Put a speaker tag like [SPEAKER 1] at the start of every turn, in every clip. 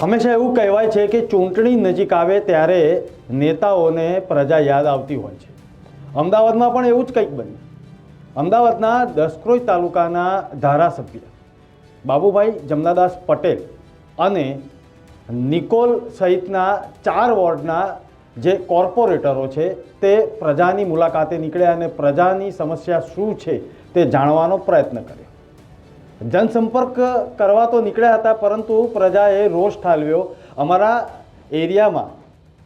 [SPEAKER 1] હંમેશા એવું કહેવાય છે કે ચૂંટણી નજીક આવે ત્યારે નેતાઓને પ્રજા યાદ આવતી હોય છે. અમદાવાદમાં પણ એવું જ કંઈક બન્યું. અમદાવાદના દસક્રોઈ તાલુકાના ધારાસભ્ય બાબુભાઈ જમનાદાસ પટેલ અને નિકોલ સહિતના ચાર વોર્ડના જે કોર્પોરેટરો છે, તે પ્રજાની મુલાકાતે નીકળ્યા અને પ્રજાની સમસ્યા શું છે તે જાણવાનો પ્રયત્ન કર્યો. જનસંપર્ક કરવા તો નીકળ્યા હતા, પરંતુ પ્રજાએ રોષ ઠાલવ્યો. અમારા એરિયામાં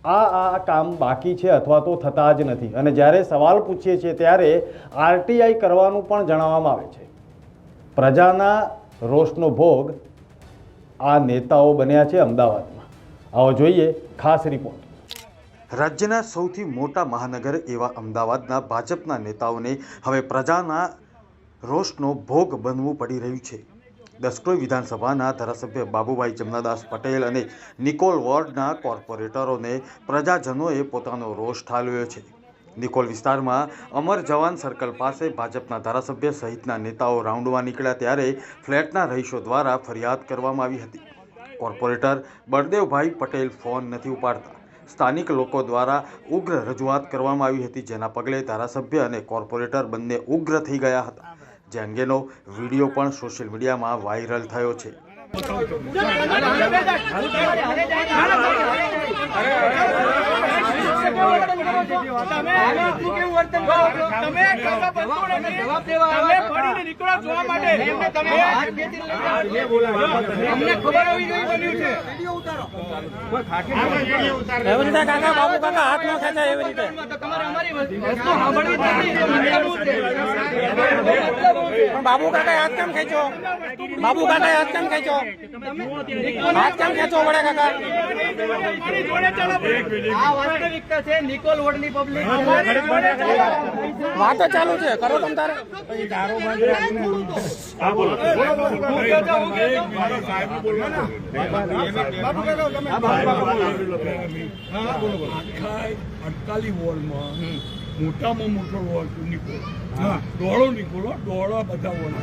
[SPEAKER 1] આ આ કામ બાકી છે અથવા તો થતા જ નથી. અને જ્યારે સવાલ પૂછીએ છીએ, ત્યારે આરટીઆઈ કરવાનું પણ જણાવવામાં આવે છે. પ્રજાના રોષનો ભોગ આ નેતાઓ બન્યા છે અમદાવાદમાં. આવો જોઈએ ખાસ રિપોર્ટ રાજ્યના સૌથી મોટા મહાનગર એવા અમદાવાદના ભાજપના નેતાઓને હવે પ્રજાના રોષનો ભોગ બનવું પડી રહ્યું છે. દસક્રોઈ વિધાનસભાના ધારાસભ્ય બાબુભાઈ જમનાદાસ પટેલ અને નિકોલ વોર્ડના કોર્પોરેટરોને પ્રજાજનોએ પોતાનો રોષ ઠાલવ્યો છે. નિકોલ વિસ્તારમાં અમર જવાન સર્કલ પાસે ભાજપના ધારાસભ્ય સહિતના નેતાઓ રાઉન્ડમાં નીકળ્યા ત્યારે ફ્લેટના રહીશો દ્વારા ફરિયાદ કરવામાં આવી હતી. કોર્પોરેટર બળદેવભાઈ પટેલ ફોન નથી ઉપાડતા. સ્થાનિક લોકો દ્વારા ઉગ્ર રજૂઆત કરવામાં આવી હતી, જેના પગલે ધારાસભ્ય અને કોર્પોરેટર બંને ઉગ્ર થઈ ગયા હતા. જે અંગેનો વીડિયો પણ સોશિયલ મીડિયામાં વાયરલ થયો છે
[SPEAKER 2] તમે
[SPEAKER 3] આટલું કેવું વર્તન કરો છો
[SPEAKER 2] તમે કાકા બનતું નથી.
[SPEAKER 3] જવાબ દેવા
[SPEAKER 2] તમે
[SPEAKER 3] આવ્યા.
[SPEAKER 2] ફરીને નીકળો જોવા માટે.
[SPEAKER 3] એમને તમે હાથ ખેંચીને લઈ અમને ખબર આવી ગઈ બન્યું છે.
[SPEAKER 4] કાકા બાબુ કાકા હાથ ન ખેંચાય એવી રીતે. પણ બાબુ કાકા હાથ કેમ ખેંચો બાબુ કાકા હાથ કેમ ખેંચો હાથ કેમ ખેંચો વડે કાકા? વાતો ચાલુ છે કરો તમ તારે.
[SPEAKER 5] અડતાલીસ વોર્ડમાં મોટામાં મોટો નિકોલ દોડો નિકોલો દોડો બધા વોર્ડ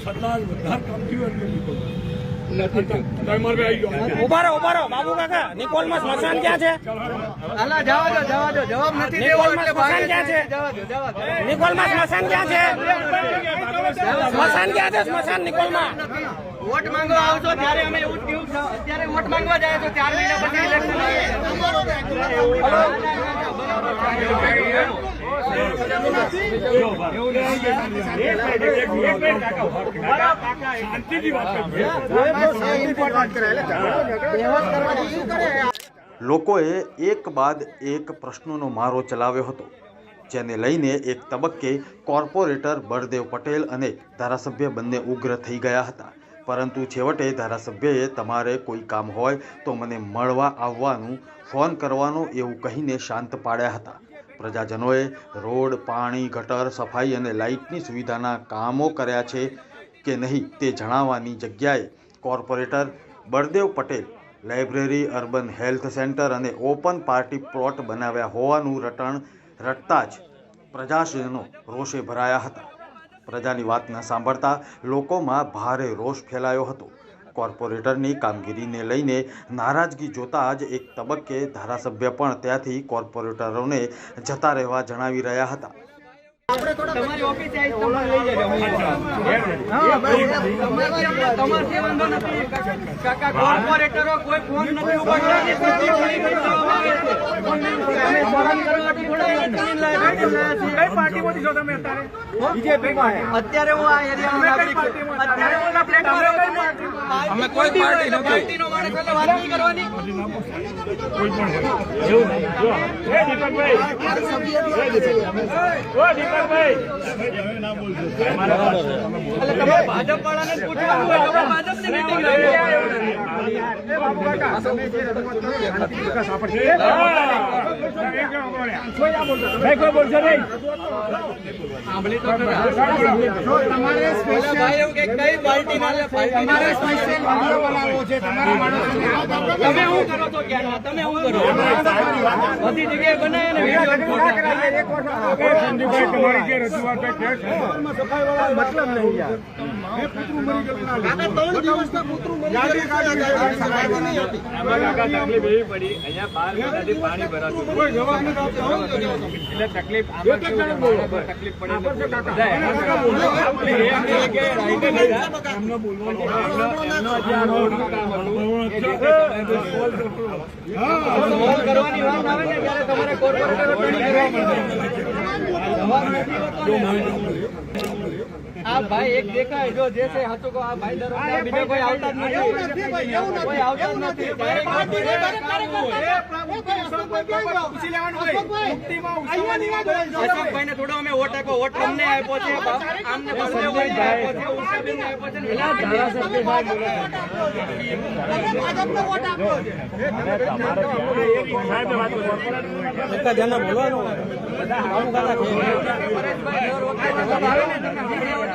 [SPEAKER 5] છતાં વધારે કામ થયું એટલે નિકોલ આવી
[SPEAKER 4] રહો રહો. બાબુ કાકા નિકોલમાં સ્મશાન ક્યાં છે?
[SPEAKER 3] હાલા. જવા દો જવા દો. જવાબ નથી દેવો
[SPEAKER 4] નિકોલમાં સ્મશાન ક્યાં છે?
[SPEAKER 3] જવા દો જવા દો.
[SPEAKER 4] નિકોલમાં સ્મશાન ક્યાં છે? સ્મશાન ક્યાં છે સ્મશાન નિકોલમાં?
[SPEAKER 3] વોટ માંગવા આવશો ત્યારે અમે એવું કહ્યું અત્યારે વોટ માંગવા જાય તો ચાર મહિના પછી ઇલેક્શન
[SPEAKER 1] લોકોએ એક બાદ એક પ્રશ્નોનો મારો ચલાવ્યો હતો, જેને લઈને એક તબક્કે કોર્પોરેટર બળદેવ પટેલ અને ધારાસભ્ય બંને ઉગ્ર થઈ ગયા હતા. પરંતુ છેવટે ધારાસભ્યએ તમારે કોઈ કામ હોય તો મને મળવા આવવાનું, ફોન કરવાનો એવું કહીને શાંત પાડ્યા હતા. પ્રજાજનોએ રોડ, પાણી, ગટર, સફાઈ અને લાઇટની સુવિધાના કામો કર્યા છે કે નહીં તે જણાવવાની જગ્યાએ corporator Baldev Patel, library, urban health centre અને ઓપન પાર્ટી પ્લોટ બનાવ્યા હોવાનું રટણ રટતા જ પ્રજાજનો રોષે ભરાયા હતા. પ્રજાની વાત ન સાંભળતા લોકોમાં ભારે રોષ ફેલાયો હતો. કોર્પોરેટરની કામગીરીને લઈને નારાજગી જોતા જ એક તબક્કે ધારાસભ્ય પણ ત્યાંથી કોર્પોરેટરોને જતા રહેવા જણાવી રહ્યા હતા.
[SPEAKER 3] તમારી ઓફિસે આવીશ તમારે લઈ જજો. તમારે વાંધો નથી. કાકા કોર્પોરેટરો કોઈ ફોન નથી કોઈ.
[SPEAKER 2] કઈ છો. તમે અત્યારે?
[SPEAKER 3] હું? આ ને. અમે કોઈ પાર્ટી નથી. પાર્ટીનો માણસ એટલે વાત નહીં કરવાની.
[SPEAKER 2] એ દીપકભાઈ. દીપકભાઈ.
[SPEAKER 3] ભાજપ વાળાને જ પૂછવાનું હોય તો ભાજપની meeting રાખો. સાંભળી તો ખરા. ઓલા ભાઈ એવું કે કઈ પાર્ટી ના લે, પાર્ટી ના લે. તમે શું કરો છો ક્યાં? તમે શું કરો બધી જગ્યાએ બનાવે ને વીડિયો સોલ્વ કરવાની વાત આવે ને ત્યારે તમારે કોર્પોરેટર અટર્ની કરવા પડે. આ ભાઈ એક દેખાય જો જે છે કહો આ ભાઈ દર બીજો કોઈ આવતા જ નથી. કોઈ આવતા જ નથી.
[SPEAKER 2] હોય.
[SPEAKER 3] અશોકભાઈને થોડો અમે વોટ આપ્યો વોટ અમને આપ્યો છે આમને ને દર વખતે આવે ને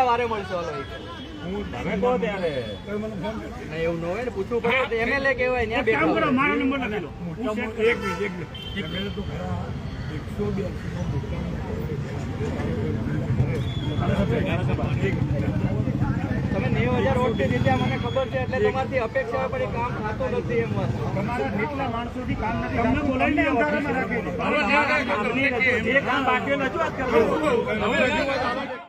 [SPEAKER 3] વારે મળશો હલો નહીં એવું ન હોય ને પૂછવું પડે એમએલએ કહેવાય ત્યાં બેઠા હોય.
[SPEAKER 5] એક મિનિટ એક મિનિટ. તમે તો ખરા એકસો બે
[SPEAKER 3] તમે નેવું હજાર વોટ જીત્યા મને ખબર છે એટલે તમારથી અપેક્ષા પણ કામ થતું નથી એમ વાત
[SPEAKER 5] તમને બોલાવીને અંધારામાં રાખે છે.
[SPEAKER 2] જે કામ બાકી રજૂઆત કરવાનું.